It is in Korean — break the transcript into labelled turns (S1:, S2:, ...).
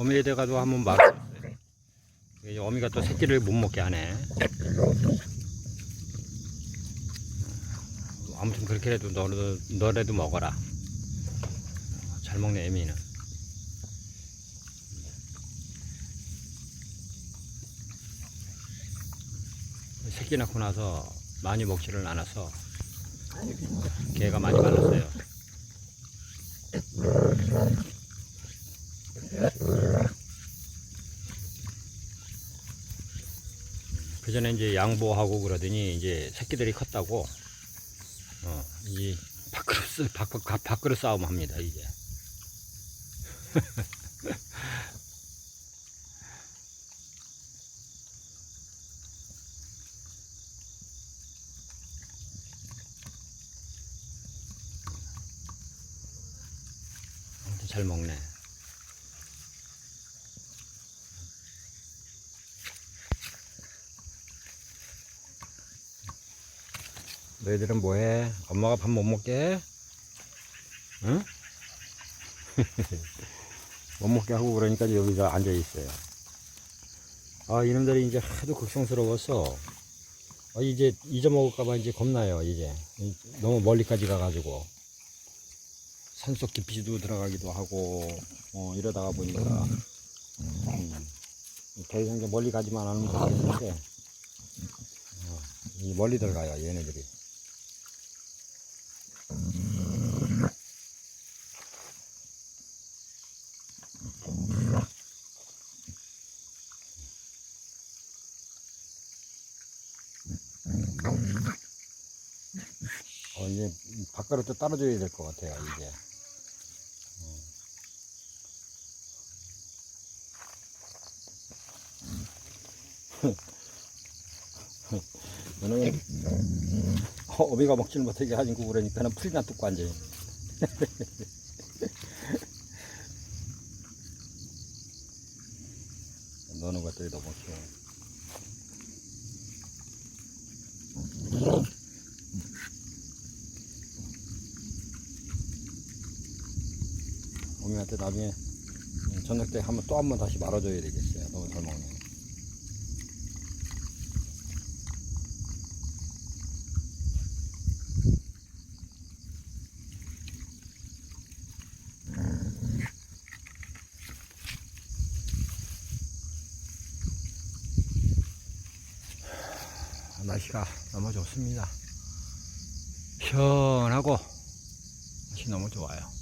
S1: 어미에 돼가지고 한번. 이제 어미가 또 새끼를 못 먹게 하네. 아무튼 그렇게 해도 너도, 너라도 먹어라. 잘 먹네, 애미는. 새끼 낳고 나서 많이 먹지를 않아서 개가 많이 말랐어요. 그 전에 이제 양보하고 그러더니 이제 새끼들이 컸다고 어, 이 밥그릇 쓰- 밥, 밥, 밥그릇 싸움 합니다 이제. 잘 먹네 너희들은 뭐해? 엄마가 밥 못 먹게? 응? 못 먹게 하고 그러니까 여기서 앉아 있어요. 아, 이놈들이 이제 하도 극성스러워서, 아, 이제 잊어먹을까봐 이제 겁나요, 이제. 이- 너무 멀리까지 가가지고. 산속 깊이도 들어가기도 하고, 어, 이러다가 보니까, 음, 더 이상 이제 멀리 가지만 않으면 되겠는데, 어, 이 멀리들 가요, 얘네들이. 어, 이제 바깥으로 따라줘야 될 것 같아요, 이제. 너는 어, 어미가 먹지를 못하게 하니까 그러니까는 풀이나 뜯고 앉아요. 너는 것들이 너무 키워. 어미한테 나중에 음, 저녁 때 한번 또 한 번 다시 말아줘야 되겠어요. 너무 잘 먹네. 날씨가 너무 좋습니다. 시원하고 날씨 너무 좋아요.